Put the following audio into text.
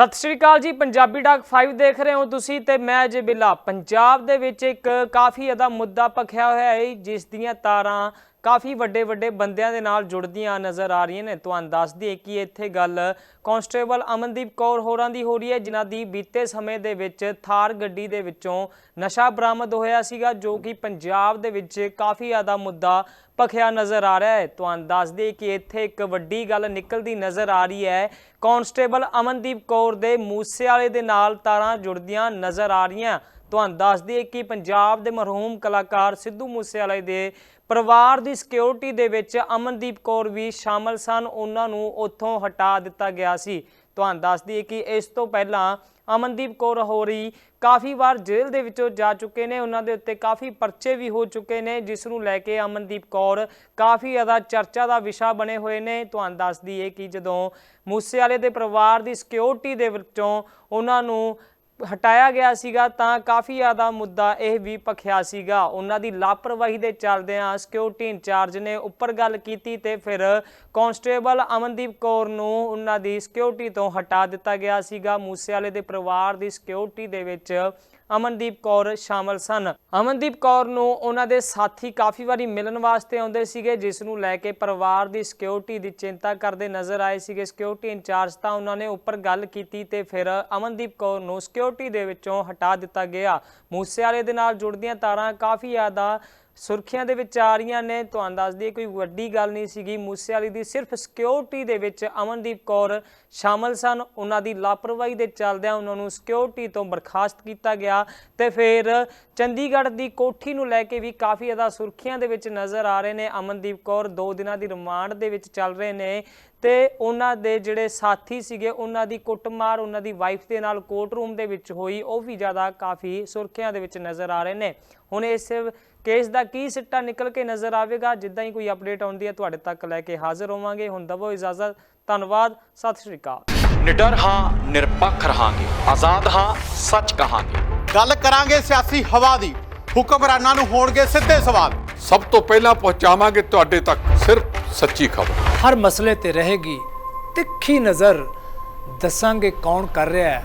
ਸਤਿ ਸ਼੍ਰੀ ਅਕਾਲ ਜੀ, ਪੰਜਾਬੀ ਡਾਕ 5 ਦੇਖ ਰਹੇ ਹੋ ਤੁਸੀਂ ਤੇ ਮੈਂ ਅਜੇ ਬਿੱਲਾ। ਪੰਜਾਬ ਦੇ ਵਿੱਚ ਇੱਕ ਕਾਫੀ ਅਦਾ ਮੁੱਦਾ ਭਖਿਆ ਹੋਇਆ ਹੈ, ਜਿਸ ਦੀਆਂ ਤਾਰਾਂ ਕਾਫੀ ਵੱਡੇ ਵੱਡੇ ਬੰਦਿਆਂ ਦੇ ਨਾਲ ਜੁੜਦੀਆਂ ਨਜ਼ਰ ਆ ਰਹੀਆਂ ਨੇ। ਤੁਹਾਨੂੰ ਦੱਸ ਦਈਏ ਕਿ ਇੱਥੇ ਗੱਲ ਕਾਂਸਟੇਬਲ ਅਮਨਦੀਪ ਕੌਰ ਹੋਰਾਂ ਦੀ ਹੋ ਰਹੀ ਹੈ, ਜਿਨ੍ਹਾਂ ਦੀ ਬੀਤੇ ਸਮੇਂ ਦੇ ਵਿੱਚ ਥਾਰ ਗੱਡੀ ਦੇ ਵਿੱਚੋਂ ਨਸ਼ਾ ਬਰਾਮਦ ਹੋਇਆ ਸੀਗਾ, ਜੋ ਕਿ ਪੰਜਾਬ ਦੇ ਵਿੱਚ ਕਾਫੀ ਜ਼ਿਆਦਾ ਮੁੱਦਾ ਭਖਿਆ ਨਜ਼ਰ ਆ ਰਿਹਾ ਹੈ। ਤੁਹਾਨੂੰ ਦੱਸ ਦਈਏ ਕਿ ਇੱਥੇ ਇੱਕ ਵੱਡੀ ਗੱਲ ਨਿਕਲਦੀ ਨਜ਼ਰ ਆ ਰਹੀ ਹੈ, ਕਾਂਸਟੇਬਲ ਅਮਨਦੀਪ ਕੌਰ ਦੇ ਮੂਸੇ ਵਾਲੇ ਦੇ ਨਾਲ ਤਾਰਾਂ ਜੁੜਦੀਆਂ ਨਜ਼ਰ ਆ ਰਹੀਆਂ। ਤੁਹਾਨੂੰ ਦੱਸ ਦਈਏ ਕਿ ਪੰਜਾਬ ਦੇ ਮਰਹੂਮ ਕਲਾਕਾਰ ਸਿੱਧੂ ਮੂਸੇਵਾਲੇ ਦੇ ਪਰਿਵਾਰ ਦੀ ਸਿਕਿਉਰਿਟੀ ਦੇ ਵਿੱਚ ਅਮਨਦੀਪ ਕੌਰ ਵੀ ਸ਼ਾਮਲ ਸਨ। ਉਹਨਾਂ ਨੂੰ ਉੱਥੋਂ ਹਟਾ ਦਿੱਤਾ ਗਿਆ ਸੀ। ਤੁਹਾਨੂੰ ਦੱਸ ਦਈਏ ਕਿ ਇਸ ਤੋਂ ਪਹਿਲਾਂ ਅਮਨਦੀਪ ਕੌਰ ਹੋਰੀ ਕਾਫੀ ਵਾਰ ਜੇਲ੍ਹ ਦੇ ਵਿੱਚੋਂ ਜਾ ਚੁੱਕੇ ਨੇ। ਉਹਨਾਂ ਦੇ ਉੱਤੇ ਕਾਫੀ ਪਰਚੇ ਵੀ ਹੋ ਚੁੱਕੇ ਨੇ, ਜਿਸ ਨੂੰ ਲੈ ਕੇ ਅਮਨਦੀਪ ਕੌਰ ਕਾਫੀ ਜ਼ਿਆਦਾ ਚਰਚਾ ਦਾ ਵਿਸ਼ਾ ਬਣੇ ਹੋਏ ਨੇ। ਤੁਹਾਨੂੰ ਦੱਸ ਦਈਏ ਕਿ ਜਦੋਂ ਮੂਸੇਵਾਲੇ ਦੇ ਪਰਿਵਾਰ ਦੀ ਸਿਕਿਉਰਿਟੀ ਦੇ ਵਿੱਚੋਂ ਉਹਨਾਂ ਨੂੰ ਹਟਾਇਆ ਗਿਆ ਸੀਗਾ, ਤਾਂ ਕਾਫੀ ਜ਼ਿਆਦਾ ਮੁੱਦਾ ਇਹ ਵੀ ਭਖਿਆ ਸੀਗਾ। ਉਹਨਾਂ ਦੀ ਲਾਪਰਵਾਹੀ ਦੇ ਚੱਲਦਿਆਂ ਸਿਕਿਉਰਿਟੀ ਇੰਚਾਰਜ ਨੇ ਉੱਪਰ ਗੱਲ ਕੀਤੀ ਤੇ ਫਿਰ ਕਾਂਸਟੇਬਲ ਅਮਨਦੀਪ ਕੌਰ ਨੂੰ ਉਹਨਾਂ ਦੀ ਸਿਕਿਉਰਿਟੀ ਤੋਂ ਹਟਾ ਦਿੱਤਾ ਗਿਆ ਸੀਗਾ। ਮੂਸੇਵਾਲੇ ਦੇ ਪਰਿਵਾਰ ਦੀ ਸਿਕਿਉਰਿਟੀ ਦੇ ਵਿੱਚ ਅਮਨਦੀਪ ਕੌਰ ਸ਼ਾਮਲ ਸਨ। ਅਮਨਦੀਪ ਕੌਰ ਨੂੰ ਉਹਨਾਂ ਦੇ ਸਾਥੀ ਕਾਫੀ ਵਾਰੀ ਮਿਲਣ ਵਾਸਤੇ ਆਉਂਦੇ ਸੀਗੇ, ਜਿਸ ਨੂੰ ਲੈ ਕੇ ਪਰਿਵਾਰ ਦੀ ਸਿਕਿਉਰਿਟੀ ਦੀ ਚਿੰਤਾ ਕਰਦੇ ਨਜ਼ਰ ਆਏ ਸੀਗੇ। ਸਿਕਿਉਰਿਟੀ ਇੰਚਾਰਜ ਤਾਂ ਉਹਨਾਂ ਨੇ ਉੱਪਰ ਗੱਲ ਕੀਤੀ ਤੇ ਫਿਰ ਅਮਨਦੀਪ ਕੌਰ ਨੂੰ ਸਿਕਿਉਰਿਟੀ ਦੇ ਵਿੱਚੋਂ ਹਟਾ ਦਿੱਤਾ ਗਿਆ। ਮੂਸੇਵਾਲੇ ਦੇ ਨਾਲ ਜੁੜਦੀਆਂ ਤਾਰਾਂ ਕਾਫੀ ਜ਼ਿਆਦਾ ਸੁਰਖੀਆਂ ਦੇ ਵਿੱਚ ਆ ਰਹੀਆਂ ਨੇ। ਤੁਹਾਨੂੰ ਦੱਸ ਦਈਏ ਕੋਈ ਵੱਡੀ ਗੱਲ ਨਹੀਂ ਸੀਗੀ। ਮੂਸੇਵਾਲੀ ਦੀ ਸਿਰਫ ਸਿਕਿਉਰਿਟੀ ਦੇ ਵਿੱਚ ਅਮਨਦੀਪ ਕੌਰ ਸ਼ਾਮਲ ਸਨ। ਉਹਨਾਂ ਦੀ ਲਾਪਰਵਾਹੀ ਦੇ ਚੱਲਦਿਆਂ ਉਹਨਾਂ ਨੂੰ ਸਿਕਿਉਰਿਟੀ ਤੋਂ ਬਰਖਾਸਤ ਕੀਤਾ ਗਿਆ। ਤੇ ਫਿਰ ਚੰਡੀਗੜ੍ਹ ਦੀ ਕੋਠੀ ਨੂੰ ਲੈ ਕੇ ਵੀ ਕਾਫੀ ਜ਼ਿਆਦਾ ਸੁਰਖੀਆਂ ਦੇ ਵਿੱਚ ਨਜ਼ਰ ਆ ਰਹੇ ਨੇ। ਅਮਨਦੀਪ ਕੌਰ 2 ਦਿਨਾਂ ਦੀ ਰਿਮਾਂਡ ਦੇ ਵਿੱਚ ਚੱਲ ਰਹੇ ਨੇ। ਤੇ ਉਹਨਾਂ ਦੇ ਜਿਹੜੇ ਸਾਥੀ ਸੀਗੇ, ਉਹਨਾਂ ਦੀ ਕੁੱਟਮਾਰ ਉਹਨਾਂ ਦੀ ਵਾਈਫ ਦੇ ਨਾਲ ਕੋਰਟ ਰੂਮ ਦੇ ਵਿੱਚ ਹੋਈ। ਉਹ ਵੀ ਜ਼ਿਆਦਾ ਕਾਫੀ ਸੁਰਖੀਆਂ ਦੇ ਵਿੱਚ ਨਜ਼ਰ ਆ ਰਹੇ ਨੇ। ਹੁਣ ਇਸ ਕੇਸ ਦਾ ਕੀ ਸਿੱਟਾ ਨਿਕਲ ਕੇ ਨਜ਼ਰ ਆਵੇਗਾ? ਜਿੱਦਾਂ ਹੀ ਕੋਈ ਅਪਡੇਟ ਆਉਂਦੀ ਹੈ ਤੁਹਾਡੇ ਤੱਕ ਲੈ ਕੇ ਹਾਜ਼ਰ ਹੋਵਾਂਗੇ। ਹੁਣ ਦਵੋ ਇਜਾਜ਼ਤ। ਧੰਨਵਾਦ। ਸਤਿ ਸ਼੍ਰੀ ਅਕਾਲ। ਨਿਡਰ ਹਾਂ ਨਿਰਪੱਖ ਰਹਾਂਗੇ। ਆਜ਼ਾਦ ਹਾਂ ਸੱਚ ਕਹਾਂਗੇ। ਗੱਲ ਕਰਾਂਗੇ ਸਿਆਸੀ ਹਵਾ ਦੀ। ਹੁਕਮਰਾਨਾਂ ਨੂੰ ਹੋਣਗੇ ਸਿੱਧੇ ਸਵਾਲ। ਸਭ ਤੋਂ ਪਹਿਲਾਂ ਪਹੁੰਚਾਵਾਂਗੇ ਤੁਹਾਡੇ ਤੱਕ ਸਿਰਫ ਸੱਚੀ ਖਬਰ। ਹਰ ਮਸਲੇ ਤੇ ਰਹੇਗੀ ਤਿੱਖੀ ਨਜ਼ਰ। ਦੱਸਾਂਗੇ ਕੌਣ ਕਰ ਰਿਹਾ ਹੈ।